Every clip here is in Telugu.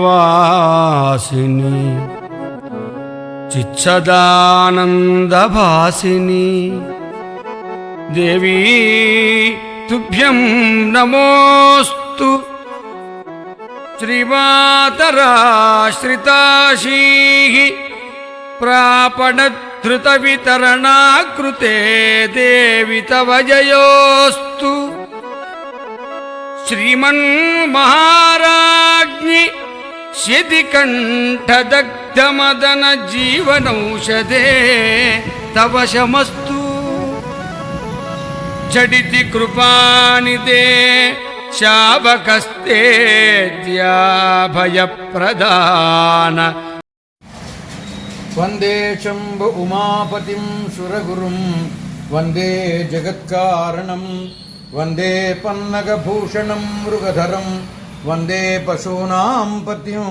శ్రీమణిద్వీపవాసిని చిచ్చదానందభాసిని దేవీ తుభ్యం నమోస్తు. శ్రీమాతరాశ్రితాశీ प्रापणधृतवितरणाकृते देवि तव जयोस्तु। श्रीमन्महाराज्ञि शिदिकण्ठदग्धमदनजीवनौषधे तव शमस्तु। झटिति कृपाणि ते भयप्रदान वन्दे शम्भ उमापतिं सुरगुरुं वन्दे जगत्कारणं वन्दे पन्नगभूषणं मृगधरं वन्दे पशूनां पतिं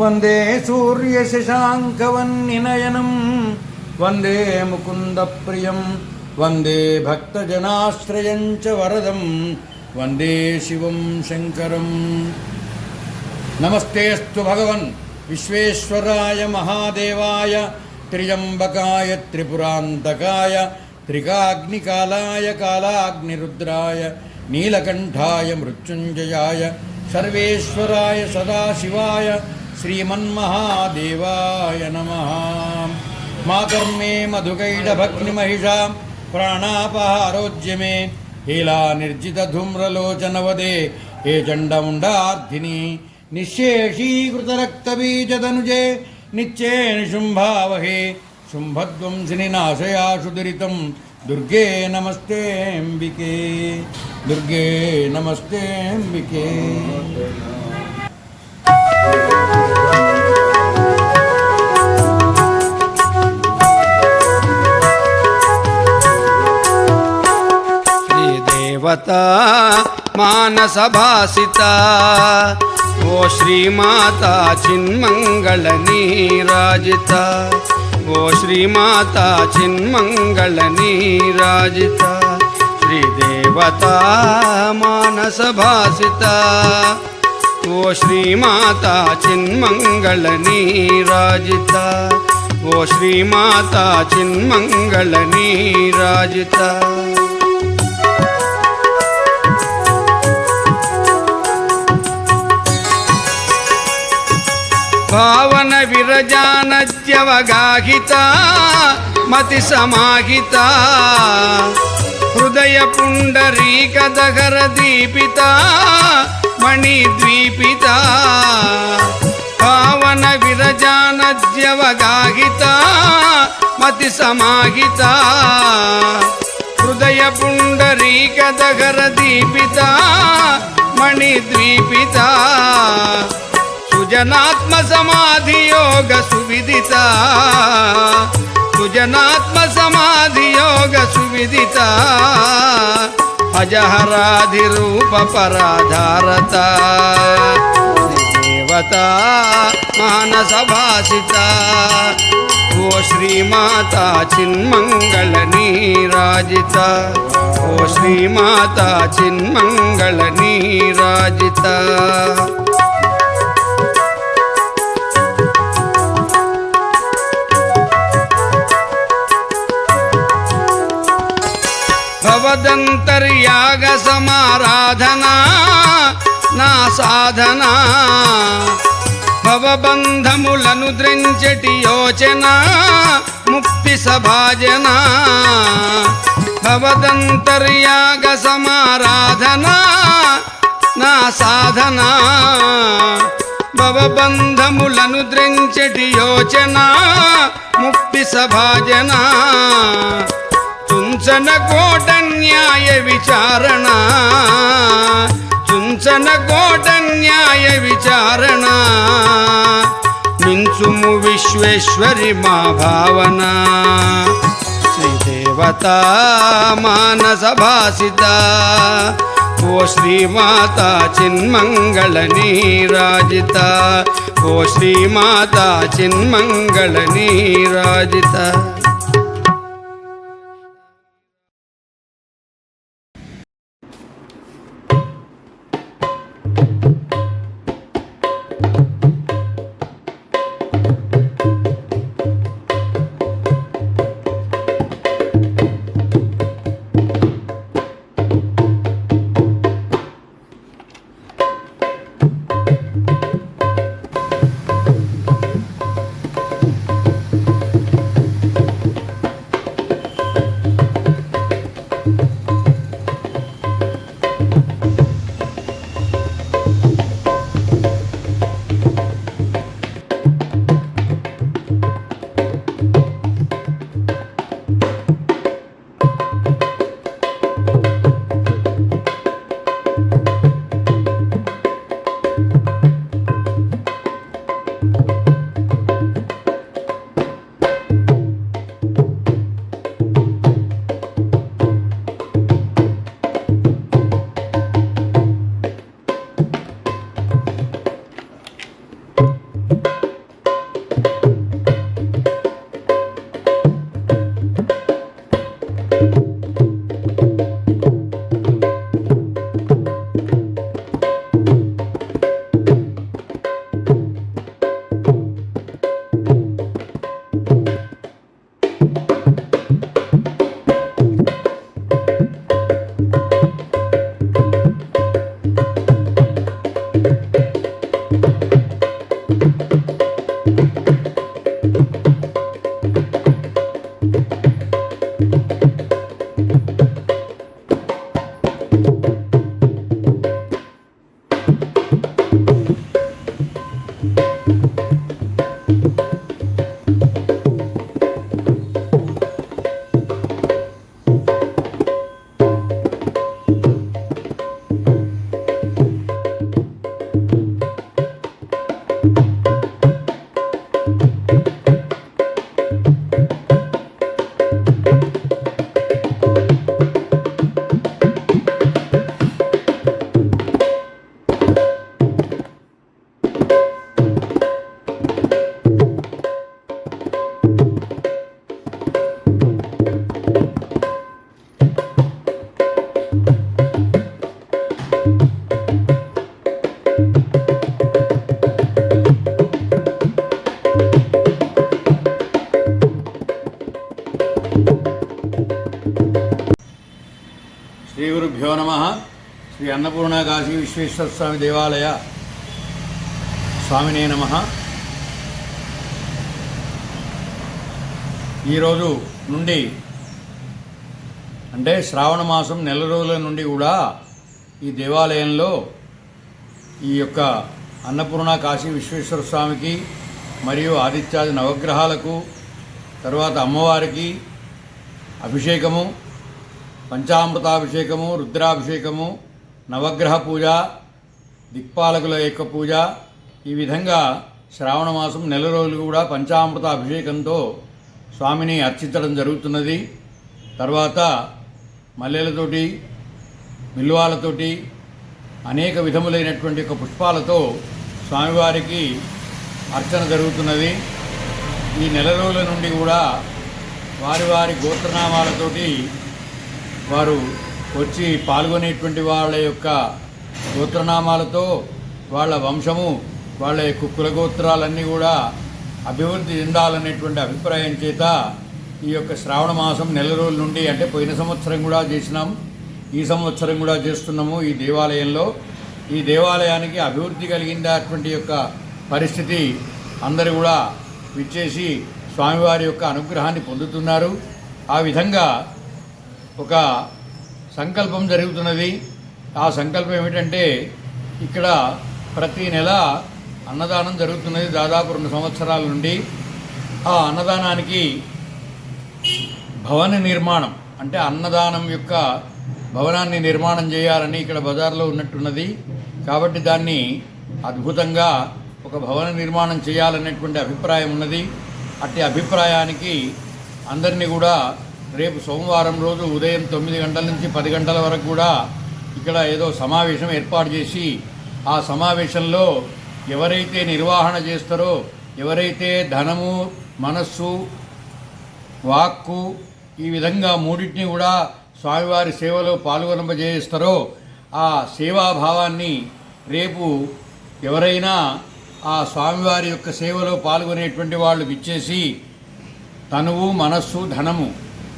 वन्दे सूर्यशशाङ्कवन्निनयनं वन्दे मुकुन्दप्रियं वन्दे भक्तजनाश्रयं च वरदं वन्दे शिवं शङ्करम् नमस्तेऽस्तु भगवन् విశ్వేశ్వరాయ మహాదేవాయ త్రియంబకాయ త్రిపురాంతకాయ త్రికాగ్నికాలాయ కాలాగ్నిరుద్రాయ నీలకంఠాయ మృత్యుంజయాయ సర్వేశ్వరాయ సదాశివాయ శ్రీమన్మహాదేవాయ నమ. మాకర్మే మధుకైడభగ్నిమహిషా ప్రాణాపహారోజ్య మే హీలా నిర్జిత ధూమ్రలోచనవదే ఏ చండముండార్థిని निःशेषीकृतरक्तबीजतनुजे निश्चयेन शुम्भावहे शुम्भध्वंसिनि नाशया सुदुरितं दुर्गे नमस्तेऽम्बिके दुर्गे नमस्तेऽम्बिके श्रीदेवता मानसभासिता ఓ శ్రీమాత చిన్మంగళ నీరాజిత. ఓ శ్రీమాత చిన్మంగళ నీరాజిత. శ్రీదేవత మానసభాసిత. ఓ శ్రీమాత చిన్మంగళ నీరాజిత. ఓ శ్రీమాత చిన్మంగళ నీరాజిత. భావన విరజానద్యవగాహిత మతి సమాహిత హృదయ పుండరీక దగర దీపిత మణిద్వీపిత. పావన విరజానద్యవగాహిత మతి సమాహిత హృదయ పుండరీక దగర దీపిత మణిద్వీపిత. సుజనాత్మ సమాధి యోగ సువిదిత. సుజనాత్మ సమాధి యోగ సువిదిత. అజహరాధి రూప పరాధారత దేవత మానస భాసిత ఓ శ్రీమాత చిన్మంగళ నీరాజిత. ఓ శ్రీమాత చిన్మంగళ నీరాజిత. భవదంతర్యాగ సమారాధనా నా సాధన భవబంధములను ద్రించటి యోచన ముక్తి సభాజన భవదంతర్యాగ సమారాధనా నా సాధన భవబంధములను ద్రించటి యోచన ముక్తి సభాజనా చుంచన కోట న్యాయ విచారణ. చుంచన కోట న్యాయ విచారణ. మించుము విశ్వేశ్వరి మా భావన. శ్రీదేవత మానస భాసిత ఓ శ్రీమాత చిన్మంగళ నీరాజిత. ఓ శ్రీమాత చిన్మంగళ నీరాజిత. గురుభ్యో నమ. శ్రీ అన్నపూర్ణ కాశీ విశ్వేశ్వర స్వామి దేవాలయ స్వామినే నమ. ఈరోజు నుండి అంటే శ్రావణ మాసం నెల రోజుల నుండి కూడా ఈ దేవాలయంలో ఈ యొక్క అన్నపూర్ణ కాశీ విశ్వేశ్వర స్వామికి మరియు ఆదిత్యాది నవగ్రహాలకు తర్వాత అమ్మవారికి అభిషేకము పంచామృతాభిషేకము రుద్రాభిషేకము నవగ్రహ పూజ దిక్పాలకుల యొక్క పూజ. ఈ విధంగా శ్రావణ మాసం నెల రోజులు కూడా పంచామృత అభిషేకంతో స్వామిని అర్చించడం జరుగుతున్నది. తర్వాత మల్లెలతోటి బిల్వాలతోటి అనేక విధములైనటువంటి యొక్క పుష్పాలతో స్వామివారికి అర్చన జరుగుతున్నది. ఈ నెల రోజుల నుండి కూడా వారి వారి గోత్రనామాలతోటి వారు వచ్చి పాల్గొనేటువంటి వాళ్ళ యొక్క గోత్రనామాలతో వాళ్ళ వంశము వాళ్ళ యొక్క కులగోత్రాలన్నీ కూడా అభివృద్ధి చెందాలనేటువంటి అభిప్రాయం చేత ఈ యొక్క శ్రావణ మాసం నెల రోజుల నుండి అంటే పోయిన సంవత్సరం కూడా చేసినాం. ఈ సంవత్సరం కూడా చేస్తున్నాము ఈ దేవాలయంలో. ఈ దేవాలయానికి అభివృద్ధి కలిగినటువంటి యొక్క పరిస్థితి అందరూ కూడా విచ్చేసి స్వామివారి యొక్క అనుగ్రహాన్ని పొందుతున్నారు. ఆ విధంగా ఒక సంకల్పం జరుగుతున్నది. ఆ సంకల్పం ఏమిటంటే ఇక్కడ ప్రతి నెల అన్నదానం జరుగుతున్నది దాదాపు రెండు సంవత్సరాల నుండి. ఆ అన్నదానానికి భవన నిర్మాణం అంటే అన్నదానం యొక్క భవనాన్ని నిర్మాణం చేయాలని ఇక్కడ బజార్లో ఉన్నట్టున్నది. కాబట్టి దాన్ని అద్భుతంగా ఒక భవన నిర్మాణం చేయాలనేటువంటి అభిప్రాయం ఉన్నది. అట్టి అభిప్రాయానికి అందరినీ కూడా రేపు సోమవారం రోజు ఉదయం తొమ్మిది గంటల నుంచి పది గంటల వరకు కూడా ఇక్కడ ఏదో సమావేశం ఏర్పాటు చేసి ఆ సమావేశంలో ఎవరైతే నిర్వహణ చేస్తారో ఎవరైతే ధనము మనస్సు వాక్కు ఈ విధంగా మూడింటిని కూడా స్వామివారి సేవలో పాల్గొనపజేస్తారో ఆ సేవాభావాన్ని రేపు ఎవరైనా ఆ స్వామివారి యొక్క సేవలో పాల్గొనేటువంటి వాళ్ళు విచ్చేసి తనువు మనస్సు ధనము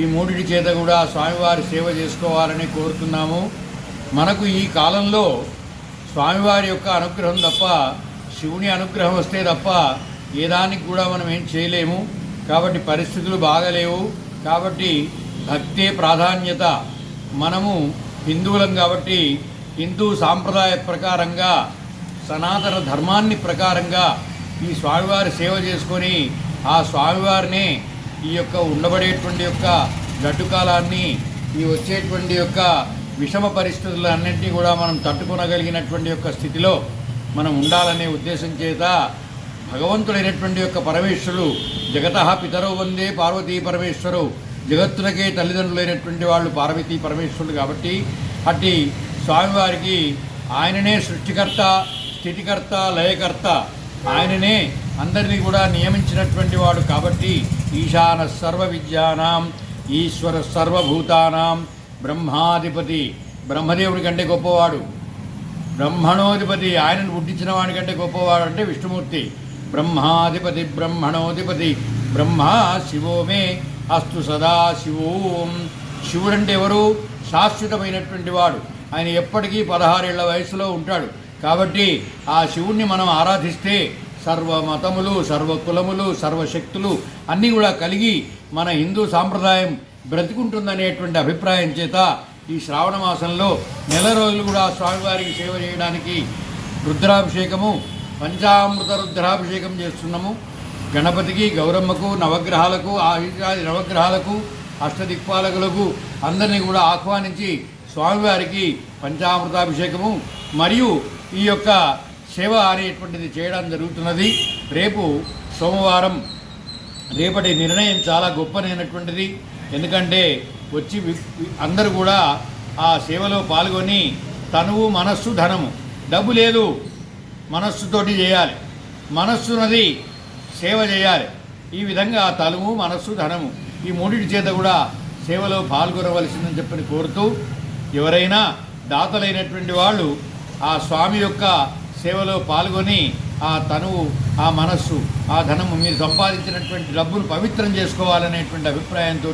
ఈ మూడిటి చేత కూడా స్వామివారి సేవ చేసుకోవాలని కోరుతున్నాము. మనకు ఈ కాలంలో స్వామివారి యొక్క అనుగ్రహం తప్ప శివుని అనుగ్రహం వస్తే తప్ప ఏ దానికి కూడా మనం ఏం చేయలేము. కాబట్టి పరిస్థితులు బాగలేవు. కాబట్టి భక్తే ప్రాధాన్యత. మనము హిందువులం కాబట్టి హిందూ సాంప్రదాయ ప్రకారంగా సనాతన ధర్మాన్ని ప్రకారంగా ఈ స్వామివారి సేవ చేసుకొని ఆ స్వామివారిని ఈ యొక్క ఉండబడేటువంటి యొక్క గడ్డు కాలాన్ని ఈ వచ్చేటువంటి యొక్క విషమ పరిస్థితులన్నింటినీ కూడా మనం తట్టుకునగలిగినటువంటి యొక్క స్థితిలో మనం ఉండాలనే ఉద్దేశం చేత భగవంతుడైనటువంటి యొక్క పరమేశ్వరుడు జగత పితరో వందే పార్వతీ పరమేశ్వరు జగత్తునకే తల్లిదండ్రులైనటువంటి వాళ్ళు పార్వతీ పరమేశ్వరుడు కాబట్టి అట్టి స్వామివారికి ఆయననే సృష్టికర్త స్థితికర్త లయకర్త ఆయననే అందరినీ కూడా నియమించినటువంటి వాడు కాబట్టి ఈశాన సర్వ విద్యానాం ఈశ్వర సర్వభూతానాం బ్రహ్మాధిపతి బ్రహ్మదేవుడి కంటే గొప్పవాడు. బ్రహ్మణోధిపతి ఆయనను పుట్టించిన వాడికంటే గొప్పవాడు అంటే విష్ణుమూర్తి. బ్రహ్మాధిపతి బ్రహ్మణోధిపతి బ్రహ్మ శివోమే అస్తు సదా శివోం. శివుడంటే ఎవరు? శాశ్వతమైనటువంటి వాడు. ఆయన ఎప్పటికీ పదహారేళ్ళ వయసులో ఉంటాడు. కాబట్టి ఆ శివుణ్ణి మనం ఆరాధిస్తే సర్వ మతములు సర్వ కులములు సర్వశక్తులు అన్నీ కూడా కలిగి మన హిందూ సాంప్రదాయం బ్రతికుంటుందనేటువంటి అభిప్రాయం చేత ఈ శ్రావణ మాసంలో నెల రోజులు కూడా స్వామివారికి సేవ చేయడానికి రుద్రాభిషేకము పంచామృత రుద్రాభిషేకం చేస్తున్నాము. గణపతికి గౌరమ్మకు నవగ్రహాలకు ఆయుధాది నవగ్రహాలకు అష్టదిక్పాలకులకు అందరినీ కూడా ఆహ్వానించి స్వామివారికి పంచామృతాభిషేకము. మరియు ఈ యొక్క సేవ అనేటువంటిది చేయడం జరుగుతున్నది. రేపు సోమవారం రేపటి నిర్ణయం చాలా గొప్పనైనటువంటిది ఎందుకంటే వచ్చి అందరూ కూడా ఆ సేవలో పాల్గొని తనువు మనస్సు ధనము. డబ్బు లేదు. మనస్సుతోటి చేయాలి. మనస్సునది సేవ చేయాలి. ఈ విధంగా తనువు మనస్సు ధనము ఈ మూడింటి చేత కూడా సేవలో పాల్గొనవలసిందని చెప్పని కోరుతూ ఎవరైనా దాతలైనటువంటి వాళ్ళు ఆ స్వామి యొక్క సేవలో పాల్గొని ఆ తనువు ఆ మనస్సు ఆ ధనము మీరు సంపాదించినటువంటి డబ్బును పవిత్రం చేసుకోవాలనేటువంటి అభిప్రాయంతో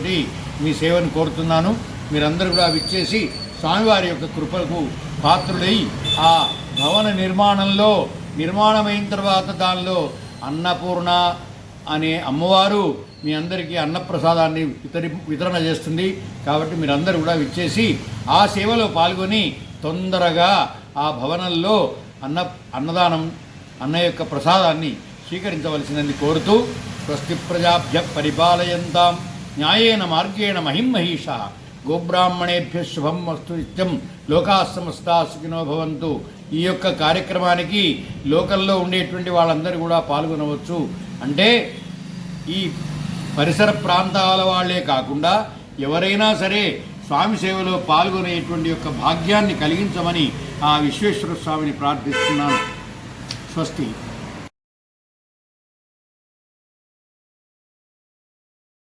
మీ సేవను కోరుతున్నాను. మీరందరూ కూడా విచ్చేసి స్వామివారి యొక్క కృపకు పాత్రుడై ఆ భవన నిర్మాణంలో నిర్మాణమైన తర్వాత దానిలో అన్నపూర్ణ అనే అమ్మవారు మీ అందరికీ అన్నప్రసాదాన్ని వితరి వితరణ చేస్తుంది. కాబట్టి మీరందరూ కూడా విచ్చేసి ఆ సేవలో పాల్గొని తొందరగా ఆ భవనంలో అన్న అన్నదానం అన్న యొక్క ప్రసాదాన్ని స్వీకరించవలసిందని కోరుతూ స్వస్తి ప్రజాభ్య పరిపాలయంతాం. న్యాయేన మార్గేణ మహిమహీష గోబ్రాహ్మణేభ్య శుభం వస్తు నిత్యం. లోకా సమస్తా సుఖినో భవంతు. ఈ యొక్క కార్యక్రమానికి లోకల్లో ఉండేటువంటి వాళ్ళందరూ కూడా పాల్గొనవచ్చు. అంటే ఈ పరిసర ప్రాంతాల వాళ్ళే కాకుండా ఎవరైనా సరే స్వామి సేవలో పాల్గొనేటువంటి యొక్క భాగ్యాన్ని కలిగించమని ఆ విశ్వేశ్వర స్వామిని ప్రార్థిస్తున్నాను. స్వస్తి.